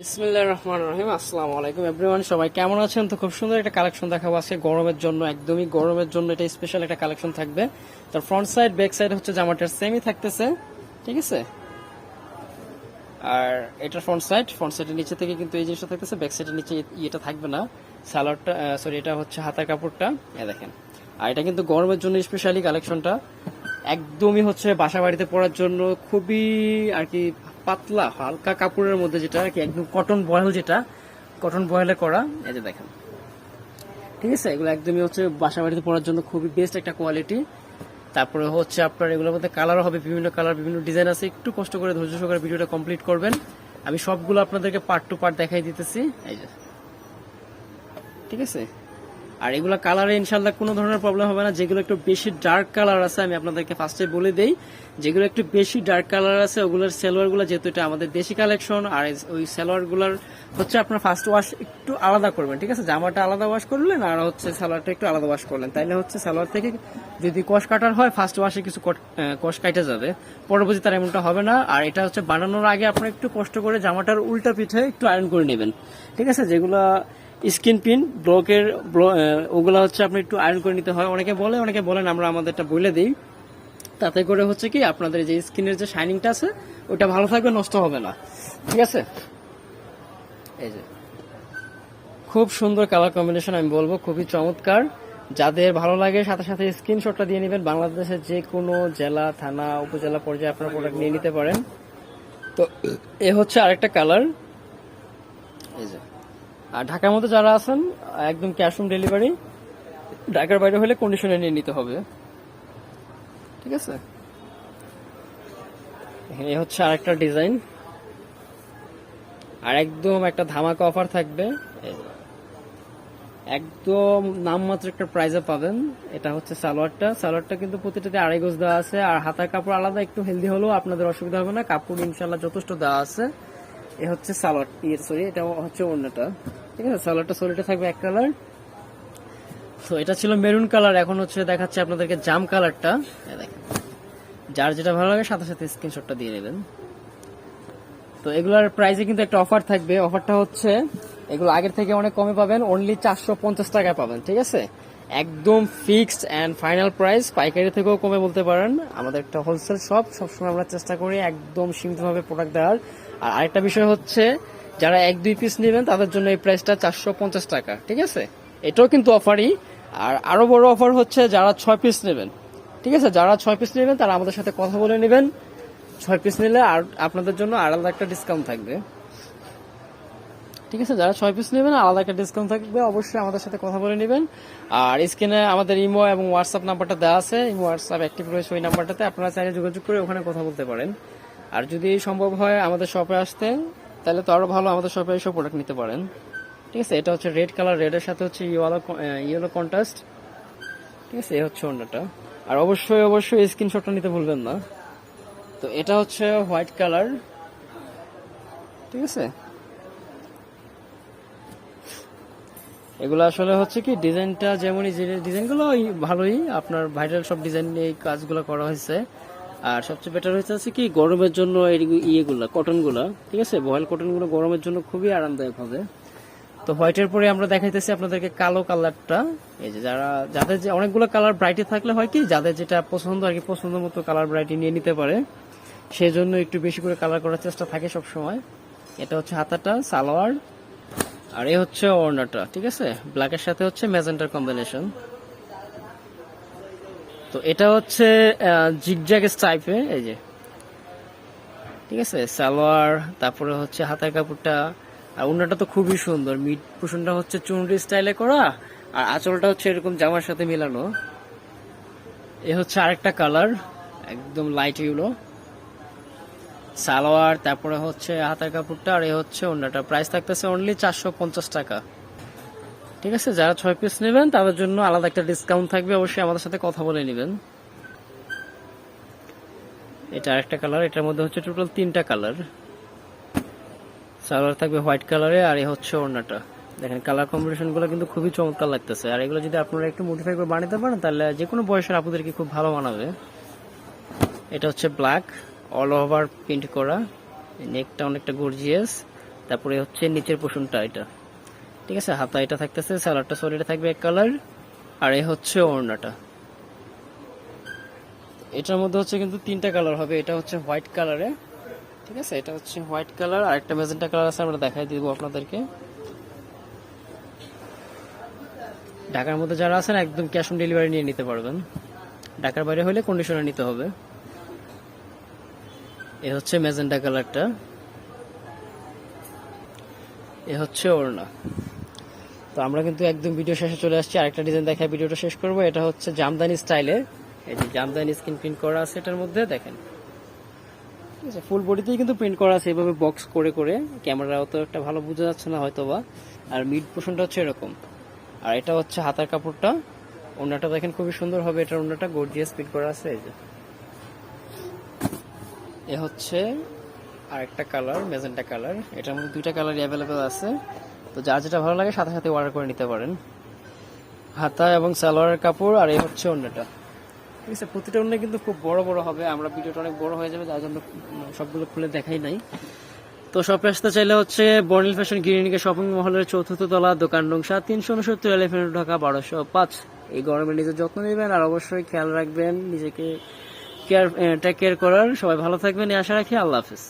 বিসমিল্লাহ রহমান রহিম, আসসালামু আলাইকুম এভরিওয়ান, সবাই কেমন আছেন? তো খুব সুন্দর একটা কালেকশন দেখাবো আজকে, গরমের জন্য, একদমই গরমের জন্য এটা স্পেশাল একটা কালেকশন থাকবে। তার ফ্রন্ট সাইড ব্যাক সাইড হচ্ছে জামাটার সেমই থাকতেছে, ঠিক আছে? আর এটার ফ্রন্ট সাইড ফ্রন্ট সাইডের নিচে থেকে কিন্তু এই জিনিসটা থাকতেছে ব্যাক সাইডের নিচে এটা থাকবে না। সালোয়ারটা সরি এটা হচ্ছে হাতার কাপড়টা এ দেখেন। আর এটা কিন্তু গরমের জন্য স্পেশালি কালেকশনটা। একদমই হচ্ছে বাসা বাড়িতে পরার জন্য খুবই আর কি পাতলা, হালকা কাপড়ের মধ্যে যেটা কি, একদম কটন বয়েল যেটা কটন বয়েলে করা। এই যে দেখেন। ঠিক আছে? এগুলো একদমই হচ্ছে বাসা বাড়িতে পরার জন্য খুবই বেস্ট একটা কোয়ালিটি তারপরে হচ্ছে আপনার এগুলোর মধ্যে কালারও হবে, বিভিন্ন কালার বিভিন্ন ডিজাইন আছে। একটু কষ্ট করে ধৈর্য সহকারে ভিডিওটা কমপ্লিট করবেন। আমি সবগুলো আপনাদেরকে পার্ট টু পার্ট দেখাই দিতেছি। এই যে। ঠিক আছে? আর এগুলো কালারে ইনশাল্লাহ কোনো ধরনের প্রবলেম হবে না। যেগুলো একটু বেশি ডার্ক কালার আছে, আমি আপনাদেরকে ফার্স্টে বলে দেই। যেগুলো একটু বেশি ডার্ক কালার আছে, ওগুলোর সেলোয়ারগুলো যেহেতু এটা আমাদের দেশি কালেকশন আর ওই সেলোয়ারগুলার হচ্ছে আপনার ফার্স্ট ওয়াশ একটু আলাদা করবেন, ঠিক আছে? জামাটা আলাদা ওয়াশ করলেন, আর হচ্ছে সালোয়ারটা একটু আলাদা ওয়াশ করলেন। তাইলে হচ্ছে সালোয়ার থেকে যদি কষ কাটার হয় ফার্স্ট ওয়াশে কিছু কষ কাটা যাবে। পরবর্তী তার এমনটা হবে না। আর এটা হচ্ছে বানানোর আগে আপনার একটু কষ্ট করে জামাটার উল্টা পিঠে একটু আয়রন করে নেবেন, ঠিক আছে? যেগুলো স্কিন পিন, ব্লকের ওগুলো হচ্ছে আপনি একটু আয়রন করে নিতে হয়। অনেকে বলে, অনেকে বলেন আমরা আমাদেরটা বলে দিই। তাতে করে হচ্ছে কি, আপনাদের যে স্কিনের যে শাইনিংটা আছে, ওটা ভালো থাকবে, নষ্ট হবে না। ঠিক আছে? এই যে। খুব সুন্দর কালার কম্বিনেশন আমি বলব, খুবই চমৎকার। যাদের ভালো লাগে, সাথে সাথে স্ক্রিনশটটা দিয়ে নেবেন। বাংলাদেশের যে কোনো জেলা, থানা, উপজেলা পর্যায়ে আপনারা প্রোডাক্ট নিয়ে নিতে পারেন। তো এ হচ্ছে আরেকটা কালার এই যে। আর ঢাকার মধ্যে যারা আছেন, একদম ক্যাশ অন ডেলিভারি ঢাকার বাইরে হলে কন্ডিশনে নিয়ে নিতে হবে। ঠিক আছে? এই হচ্ছে আরেকটা ডিজাইন আর একদম একটা ধামাকা অফার থাকবে। একদম নামমাত্র একটা প্রাইজে পাবেন। এটা হচ্ছে সালোয়ারটা। সালোয়ারটা কিন্তু প্রতিটাতে আড়াই গোজ দেওয়া আছে। আর হাতার কাপড় আলাদা, একটু হেলদি হলেও আপনাদের অসুবিধা হবে না। কাপড় ইনশাল্লাহ যথেষ্ট দেওয়া আছে। হচ্ছে সালোয়ার ইয়ে সরি এটা হচ্ছে অন্যটা। ঠিক আছে সালোয়ারটা সরিটা থাকবে এক কালার। তো এটা ছিল মেরুন কালার, এখন হচ্ছে দেখাচ্ছে আপনাদেরকে জাম কালারটা। যার যেটা ভালো লাগে সাথে সাথে স্ক্রিনশটটা দিয়ে নেবেন। তো এগুলোর প্রাইসে কিন্তু একটা অফার থাকবে। অফারটা হচ্ছে, এগুলো আগের থেকে অনেক কমে পাবেন অনলি চারশো পঞ্চাশ টাকায় পাবেন, ঠিক আছে? একদম ফিক্সড অ্যান্ড ফাইনাল প্রাইস পাইকারি থেকেও কমে বলতে পারেন। আমাদের একটা হোলসেল শপ সবসময় আমরা চেষ্টা করি একদম সীমিতভাবে প্রোডাক্ট দেওয়ার। আর আরেকটা বিষয় হচ্ছে, যারা এক, দুই পিস নেবেন, তাদের জন্য এই প্রাইসটা চারশো পঞ্চাশ টাকা, ঠিক আছে? এটাও কিন্তু অফারই আর আরও বড় অফার হচ্ছে, যারা ছয় পিস নেবেন, ঠিক আছে? যারা ছয় পিস নেবেন, তারা আমাদের সাথে কথা বলে নেবেন। ছয় পিস নিলে আর আপনাদের জন্য আলাদা একটা ডিসকাউন্ট থাকবে। ঠিক আছে? যারা ছয় পিস নেবেন, আলাদা একটা ডিসকাউন্ট থাকবে। অবশ্যই আমাদের সাথে কথা বলে নেবেন। আর স্ক্রিনে আমাদের ইমো এবং হোয়াটসঅ্যাপ নাম্বারটা দেওয়া আছে। ইমো হোয়াটসঅ্যাপ অ্যাক্টিভ রয়েছে ওই নাম্বারটাতে আপনারা চাইলে যোগাযোগ করে ওখানে কথা বলতে পারেন। আর যদি সম্ভব হয় আমাদের শপে আসতে, তাহলে তো আরও ভালো আমাদের শপে এসে প্রোডাক্ট নিতে পারেন। ঠিক আছে? এটা হচ্ছে রেড কালার রেডের সাথে হচ্ছে ইয়েলো ইয়েলো কন্ট্রাস্ট ঠিক আছে? এ হচ্ছে অন্যটা। আর অবশ্যই অবশ্যই স্ক্রিনশটটা নিতে ভুলবেন না। তো এটা হচ্ছে হোয়াইট কালার ঠিক আছে? এগুলো আসলে হচ্ছে কি ডিজাইনটা যেমনই ডিজাইনগুলো ভালোই। আপনার ভাইরাল সব ডিজাইন নিয়ে কাজগুলো করা হয়েছে। আর সবচেয়ে বেটার হয়েছে কি, গরমের জন্য ইয়েগুলো কটনগুলো ঠিক আছে? বয়েল কটনগুলো গরমের জন্য খুবই আরামদায়ক হবে। তো হোয়াইটের পরে আমরা দেখাইতেছি আপনাদেরকে কালো কালারটা এই যে যারা, যাদের যে অনেকগুলো কালার ব্রাইটে থাকলে হয় কি, যাদের যেটা পছন্দ আর কি পছন্দ মতো কালার ব্রাইটি নিয়ে নিতে পারে সেই জন্য একটু বেশি করে কালার করার চেষ্টা থাকে সব সময় এটা হচ্ছে হাতাটা, সালোয়ার, আর এ হচ্ছে ওড়নাটা, ঠিক আছে? ব্ল্যাকের সাথে হচ্ছে ম্যাজেন্টার কম্বিনেশন তো এটা হচ্ছে জিগজ্যাগ টাইপে এই যে। ঠিক আছে? সালোয়ার, তারপরে হচ্ছে হাতার কাপড়টা। আর ওড়নাটা তো খুবই সুন্দর। মিড পোষণটা হচ্ছে চুনরি স্টাইলে করা, আর আঁচলটা হচ্ছে এরকম জামার সাথে মেলানো। এ হচ্ছে আরেকটা কালার একদম লাইট ইউলো সালোয়ার, তারপরে হচ্ছে হাতার কাপড়টা, আর এ হচ্ছে অন্যটা প্রাইস থাকতেছে অনলি চারশো পঞ্চাশ টাকা। ঠিক আছে? যারা ছয় পিস নেবেন, তাদের জন্য আলাদা একটা ডিসকাউন্ট থাকবে। অবশ্যই আমাদের সাথে কথা বলে নেবেন। এটা আরেকটা কালার এটার মধ্যে হচ্ছে টোটাল তিনটা কালার সালোয়ার থাকবে হোয়াইট কালারে আর এ হচ্ছে ওড়নাটা। দেখেন কালার কম্বিনেশনগুলো কিন্তু খুবই চমৎকার লাগতেছে। আর এগুলো যদি আপনারা একটু মডিফাই করে বানাতে পারেন, তাহলে যে কোনো বয়সের আপুদেরকে খুব ভালো মানাবে। এটা হচ্ছে ব্ল্যাক অল ওভার প্রিন্ট করা। নেকটা অনেকটা গর্জিয়াস তারপরে হচ্ছে নিচের পোষণটা এটা। ঠিক আছে, হাতা এটা থাকতেছে স্যালাডটা সলিডে থাকবে এক কালার আর এ হচ্ছে ওড়নাটা। এটার মধ্যে হচ্ছে কিন্তু তিনটা কালার হবে, এটা হচ্ছে হোয়াইট কালারে ঠিক আছে, এটা হচ্ছে হোয়াইট কালার আর একটা মেজেন্টা কালার আছে, আমরা দেখাই দিব আপনাদেরকে। ঢাকার মধ্যে যারা আছেন, একদম ক্যাশ অন ডেলিভারি নিয়ে নিতে পারবেন। ঢাকার বাইরে হলে কন্ডিশনে নিতে হবে। এ হচ্ছে মেজেন্টা কালারটা এ হচ্ছে ওড়না। তো আমরা কিন্তু একদম ভিডিও শেষে চলে আসছি। আরেকটা ডিজাইন দেখায় ভিডিওটা শেষ করব। এটা হচ্ছে জামদানি স্টাইলে এই যে জামদানি স্ক্রিন প্রিন্ট করা আছে এটার মধ্যে, দেখেন। ঠিক আছে ফুল বডিতেই কিন্তু প্রিন্ট করা আছে, এভাবে বক্স করে করে। ক্যামেরা অত একটা ভালো বোঝা যাচ্ছে না হয়তো বা আর মিড পোর্শনটা হচ্ছে এরকম। আর এটা হচ্ছে হাতার কাপড়টা। ওনাটা দেখেন খুবই সুন্দর হবে। এটার ওনাটা গর্জিয়াস প্রিন্ট করা আছে, এই যে। এ হচ্ছে আরেকটা কালার মেজেন্টা কালার এটার মধ্যে দুইটা কালারই অ্যাভেলেবেল আছে। তো যার যেটা ভালো লাগে সাথে সাথে অর্ডার করে নিতে পারেন। হাতা এবং সালোয়ারের কাপড়, আর এই হচ্ছে অন্যটা। ঠিক আছে, প্রতিটা অন্য কিন্তু খুব বড় বড় হবে। আমরা ভিডিওটা অনেক বড় হয়ে যাবে, যার জন্য সবগুলো খুলে দেখাই নাই। তো শপে আসতে চাইলে হচ্ছে বর্নিল ফ্যাশন গিরিনিকে শপিং মহলের চতুর্থ তলা, দোকান নং সাত তিনশো উনসত্তর এলিফেন্ট ঢাকা, বারোশো পাঁচ। এই গরমে নিজের যত্ন নেবেন, আর অবশ্যই খেয়াল রাখবেন নিজেকে কেয়ার টেক কেয়ার করার। সবাই ভালো থাকবেন, এই আশা রাখি। আল্লাহ হাফিজ।